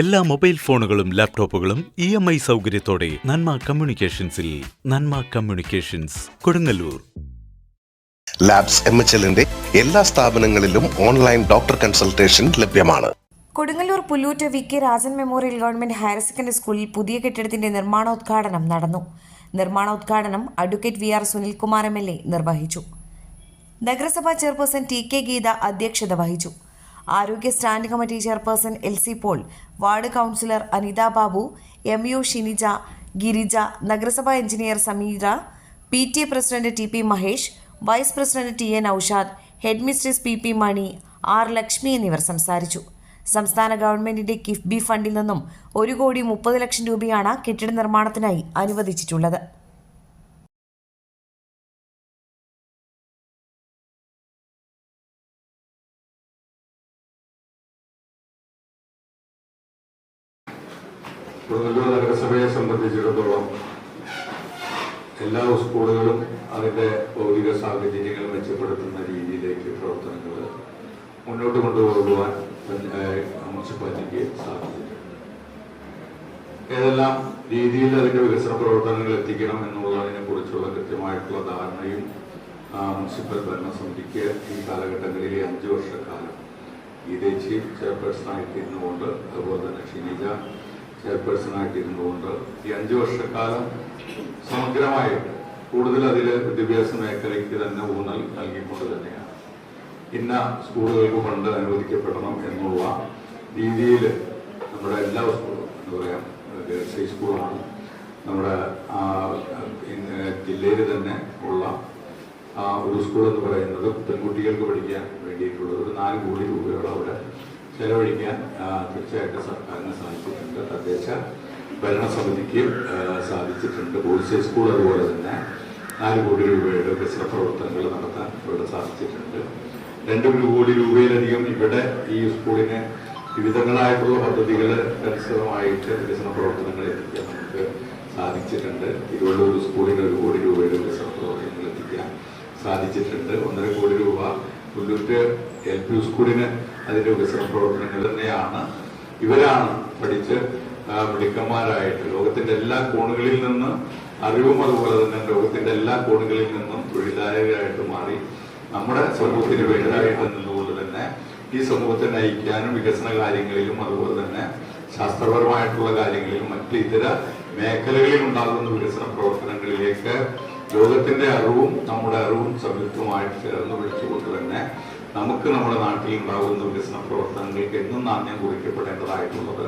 എല്ലാ മൊബൈൽ ഫോണുകളും ലാപ്ടോപ്പുകളും ഇ എം ഐ സൗകര്യത്തോടെ നന്മ കമ്മ്യൂണിക്കേഷൻസിൽ Nanma communications Kodungallur. Labs M H എല്ലിന്റെ എല്ലാ സ്ഥാപനങ്ങളിലും ഓൺലൈൻ ഡോക്ടർ കൺസൾട്ടേഷൻ ലഭ്യമാണ്. Kodungallur Pullut V K Rajan memorial government higher secondary സ്കൂളിൽ പുതിയ കെട്ടിടത്തിന്റെ നിർമ്മാണോദ്ഘാടനം നടന്നു. നിർമ്മാണോദ്ഘാടനം advocate V R Sunilkumar M L A നിർവഹിച്ചു. നഗരസഭാ ചെയർപേഴ്സൺ ടി കെ ഗീത അധ്യക്ഷത വഹിച്ചു. ആരോഗ്യ standing committee chairperson L C Paul ward councillor Anitha Babu M U Shinija Girija നഗരസഭാ engineer Sameera P T A president T P Mahesh vice president T A Noushad head mistress P P Mani R Lakshmi എന്നിവർ സംസാരിച്ചു. സംസ്ഥാന ഗവൺമെന്റിന്റെ കിഫ്ബി ഫണ്ടിൽ നിന്നും ഒരു കോടി മുപ്പത് ലക്ഷം രൂപയാണ് കെട്ടിട നിർമ്മാണത്തിനായി അനുവദിച്ചിട്ടുള്ളത്. കൊടുങ്ങല്ലൂർ നഗരസഭയെ സംബന്ധിച്ചിടത്തോളം എല്ലാ സ്കൂളുകളും അതിന്റെ ഭൗതിക സാഹചര്യങ്ങൾ മെച്ചപ്പെടുത്തുന്ന രീതിയിലേക്ക് പ്രവർത്തനങ്ങൾ മുന്നോട്ട് കൊണ്ടുപോകുവാൻ മുനിസിപ്പാലിറ്റിക്ക് സാധിച്ചിട്ടുണ്ട്. ഏതെല്ലാം രീതിയിൽ അതിന്റെ വികസന പ്രവർത്തനങ്ങൾ എത്തിക്കണം എന്നുള്ളതിനെ കുറിച്ചുള്ള കൃത്യമായിട്ടുള്ള ധാരണയും മുനിസിപ്പൽ ഭരണസമിതിക്ക് ഈ കാലഘട്ടങ്ങളിലെ അഞ്ച് വർഷക്കാലം ഗീതേ ചീഫ് ചെയർപേഴ്സണായിട്ട് ഇരുന്നുകൊണ്ട് അതുപോലെ തന്നെ ഷിനിജ ചെയർപേഴ്സണായിട്ട് ഇരുന്നുകൊണ്ട് ഈ അഞ്ചു വർഷക്കാലം സമഗ്രമായിട്ട് കൂടുതൽ അതിൽ വിദ്യാഭ്യാസ മേഖലയ്ക്ക് തന്നെ ഊന്നൽ നൽകിക്കൊണ്ട് തന്നെയാണ്. ഇന്ന സ്കൂളുകൾക്ക് ഫണ്ട് അനുവദിക്കപ്പെടണം എന്നുള്ള രീതിയിൽ നമ്മുടെ എല്ലാ സ്കൂളും എന്താ പറയാ ഗേൾസ് ഹൈസ്കൂളാണ് നമ്മുടെ ജില്ലയിൽ തന്നെ ഉള്ള ഒരു സ്കൂൾ എന്ന് പറയുന്നത് പെൺകുട്ടികൾക്ക് പഠിക്കാൻ വേണ്ടിയിട്ടുള്ള ഒരു നാല് കോടി രൂപയോളം അവിടെ ചെലവഴിക്കാൻ തീർച്ചയായിട്ടും സർക്കാരിന് സാധിച്ചിട്ടുണ്ട് തദ്ദേശ ഭരണസമിതിക്ക് സാധിച്ചിട്ടുണ്ട്. ബോയ്സ് സ്കൂൾ അതുപോലെ തന്നെ നാല് കോടി രൂപയുടെ വികസന പ്രവർത്തനങ്ങൾ നടത്താൻ ഇവിടെ സാധിച്ചിട്ടുണ്ട്. രണ്ട് കോടി രൂപയിലധികം ഇവിടെ ഈ സ്കൂളിന് വിവിധങ്ങളായിട്ടുള്ള പദ്ധതികൾ അനുസൃതമായിട്ട് വികസന പ്രവർത്തനങ്ങൾ എത്തിക്കാൻ നമുക്ക് സാധിച്ചിട്ടുണ്ട്. തിരുവള്ളൂർ സ്കൂളിന് ഒരു കോടി രൂപയുടെ വികസന പ്രവർത്തനങ്ങൾ എത്തിക്കാൻ സാധിച്ചിട്ടുണ്ട്. ഒന്നര കോടി രൂപ പുല്ലൂറ്റ് എൽ പി സ്കൂളിന് അതിന്റെ വികസന പ്രവർത്തനങ്ങൾ തന്നെയാണ്. ഇവരാണ് പഠിച്ച് മിടുക്കന്മാരായിട്ട് ലോകത്തിന്റെ എല്ലാ കോണുകളിൽ നിന്ന് അറിവും അതുപോലെ തന്നെ ലോകത്തിന്റെ എല്ലാ കോണുകളിൽ നിന്നും തൊഴിലാളികളായിട്ട് മാറി നമ്മുടെ സമൂഹത്തിന് വേണ്ടതായിട്ട് നിന്നുകൊണ്ട് തന്നെ ഈ സമൂഹത്തെ നയിക്കാനും വികസന കാര്യങ്ങളിലും അതുപോലെ തന്നെ ശാസ്ത്രപരമായിട്ടുള്ള കാര്യങ്ങളിലും മറ്റ് ഇതര മേഖലകളിൽ ഉണ്ടാകുന്ന വികസന പ്രവർത്തനങ്ങളിലേക്ക് ലോകത്തിന്റെ അറിവും നമ്മുടെ അറിവും സംയുക്തമായിട്ട് ചേർന്ന് വിളിച്ചുകൊണ്ട് തന്നെ നമുക്ക് നമ്മുടെ നാട്ടിൽ ഉണ്ടാകുന്ന വികസന പ്രവർത്തനങ്ങൾക്ക് എന്നും നാണ്യം കുറിക്കപ്പെടേണ്ടതായിട്ടുള്ളത്.